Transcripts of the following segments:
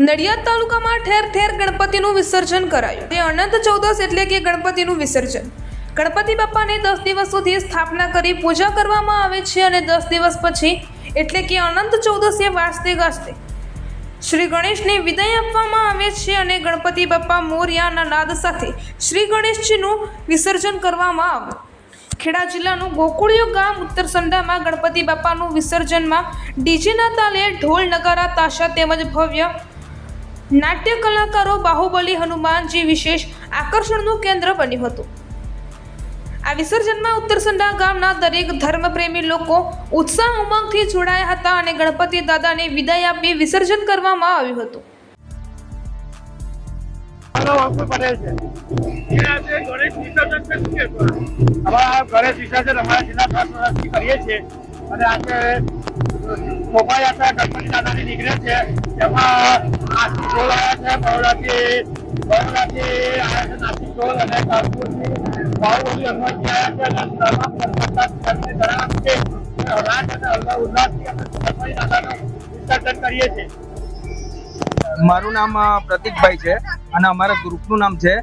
નડિયાદ તાલુકામાં ઠેર ઠેર ગણપતિનું વિસર્જન કરાયું. તે અનંત ચૌદસ એટલે કે ગણપતિનું વિસર્જન. ગણપતિ બાપાને દસ દિવસ સુધી સ્થાપના કરી પૂજા કરવામાં આવે છે અને દસ દિવસ પછી એટલે કે અનંત ચૌદસે વાસતે ગાજતે શ્રી ગણેશને વિદાય આપવામાં આવે છે અને ગણપતિ બાપા મોર્યાના નાદ સાથે શ્રી ગણેશજીનું વિસર્જન કરવામાં આવ્યું. ખેડા જિલ્લાનું ગોકુળિયો ગામ ઉત્તર સંડામાં ગણપતિ બાપાનું વિસર્જનમાં ડીજેના તાલે ઢોલ, નગારા, તાશા તેમજ ભવ્ય નાટ્ય કલાકારો બાહુબલી, હનુમાનજી વિશેષ આકર્ષણનું કેન્દ્ર બન્યું હતું. આ વિસર્જનમાં ઉત્તરસંડા ગામના દરેક ધર્મપ્રેમી લોકો ઉત્સાહ ઉમંગથી જોડાયા હતા અને ગણપતિ દાદાને વિદાય આપી વિસર્જન કરવામાં આવ્યું હતું. અમારા ગણેશ વિસર્જન અમારા છેલ્લા કરીએ છીએ. અને આજે શોભાયાત્રા ગણપતિ દાદાની નીકળે છે. નાસિક ઢોલ આવ્યા છે બરોડાથી બરોડાથી આવ્યા છે નાસિક ઢોલ અને કાનપુરથી બાહુબલી હનુમાનજી આવ્યા છે અને તમામ છે. રાજ અને હલ્લા ઉલ્લાસથી અમે ગણપતિ દાદાનું વિસર્જન કરીએ છીએ. મારું નામ પ્રતિકભાઈ છે અને અમારા ગ્રુપનું નામ છે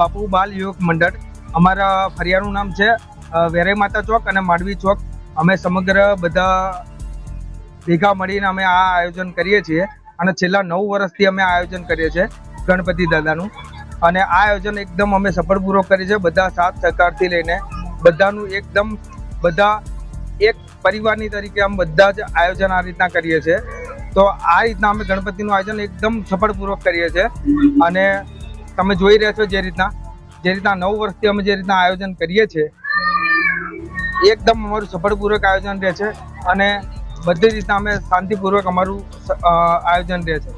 બાપુ બાલ યુવક મંડળ. અમારા ફરિયાનું નામ છે વેરાઈ માતા ચોક અને માંડવી ચોક. અમે સમગ્ર બધા ભેગા મળીને અમે આ આયોજન કરીએ છીએ અને છેલ્લા નવ વર્ષથી અમે આ આયોજન કરીએ છીએ ગણપતિ દાદાનું. અને આ આયોજન એકદમ અમે સફળપૂર્વક કરીએ છીએ, બધા સાથ સહકારથી લઈને બધાનું એકદમ બધા એક પરિવારની તરીકે આમ બધા જ આયોજન આ રીતના કરીએ છીએ. તો આ રીતના અમે ગણપતિનું આયોજન એકદમ સફળપૂર્વક કરીએ છીએ. અને તમે જોઈ રહ્યા છો જે રીતના જે રીતના નવ વર્ષથી અમે જે રીતના આયોજન કરીએ છીએ એકદમ અમારું સફળપૂર્વક આયોજન રહે છે અને બધી રીતના અમે શાંતિપૂર્વક અમારું આયોજન રહે છે.